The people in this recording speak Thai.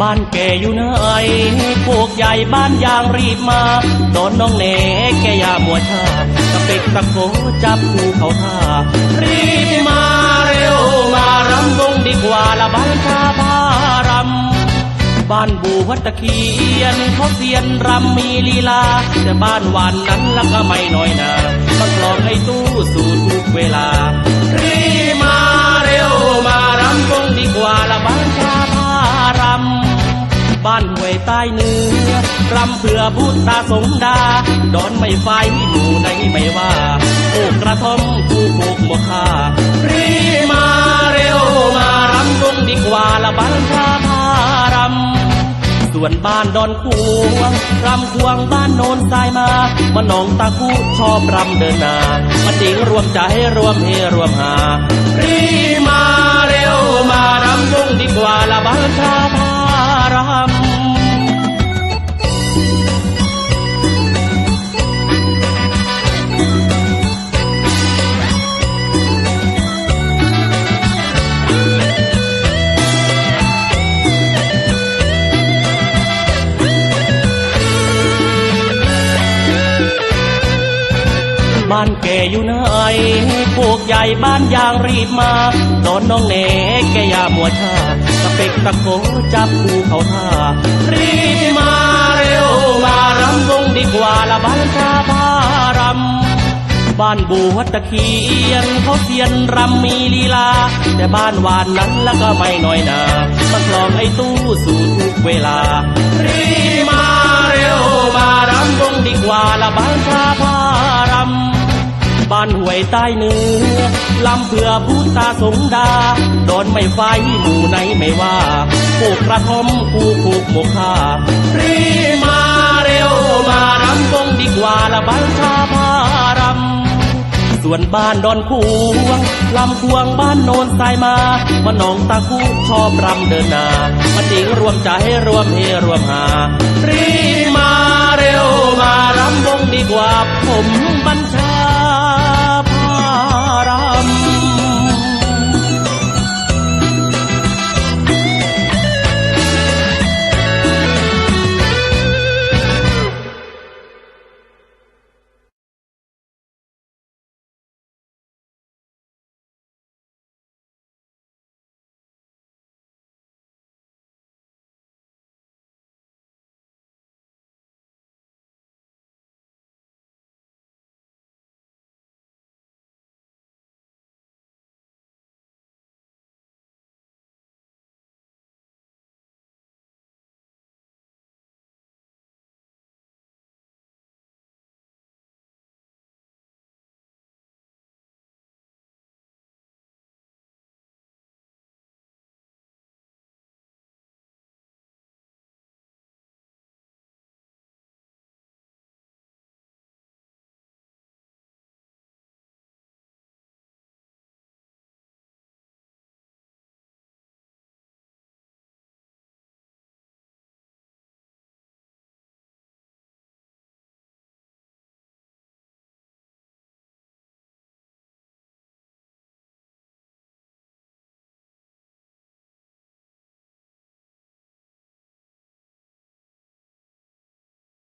บ้านแกอยู่ไหนพวกใหญ่บ้านยางรีบมาโดนน้องเนแกย่ามัวชาตะเป็กตะโกจับคู่เขาท่า รีบมาเร็วมารำวงดีกว่าละบ้านชาพารำบ้านบูวัดตะเคียนเขาเซียนรำมีลีลา แต่บ้านวันนั้นละก็ไม่น้อยนามันกลองให้ตู้สู่ทุกเวลารีบ เพื่อบุตตาสงดา ดอนไม่ไฟหนูในไม่ว่าโอกกระทอมผู้ปลูกหมกคารีมาเร็วมารำวงดีกว่าละบ้านชาพารำส่วนบ้านดอนควงรำควงบ้านโนนทรายมามาหนองตาคูชอบรำเดินนามาดิ่งรวมใจรวมเฮรวมหารีมา บ้านแกอยู่ไหนพวกใหญ่บ้านยางรีบมาโดนน้องเนแกย่ามัวช้าตะเป็กตะโกจับคู่เขาท่า รีบมาเร็วมารำวงดีกว่าละบ้านชาพารำบ้านบูวัตะเคียนเขาเซียนรำมีลีลา แต่บ้านวานนั้นและก็ไม่น้อยนามันกลองไอ้ตู้สู่ทุกเวลา รีบมาเร็วมารำวงดีกว่าละบ้านชาพารำบ้านห้วยใต้เนื้อลำเพื่อผู้ตาสงดา โดนไม่ไฟหมู่ไหนไม่ว่าปลูกกระท่อมผู้ผูกหมกคารีมาเร็วมารำวงดีกว่าละบ้านชาพารำส่วนบ้านดอนคูวงลำควงบ้านโนนทรายมามาหนองตาคูชอบรำเดินนามาดิ่งรวมใจรวมเฮรวมหารีมาเร็วมารำวงดีกว่าผมบัญชา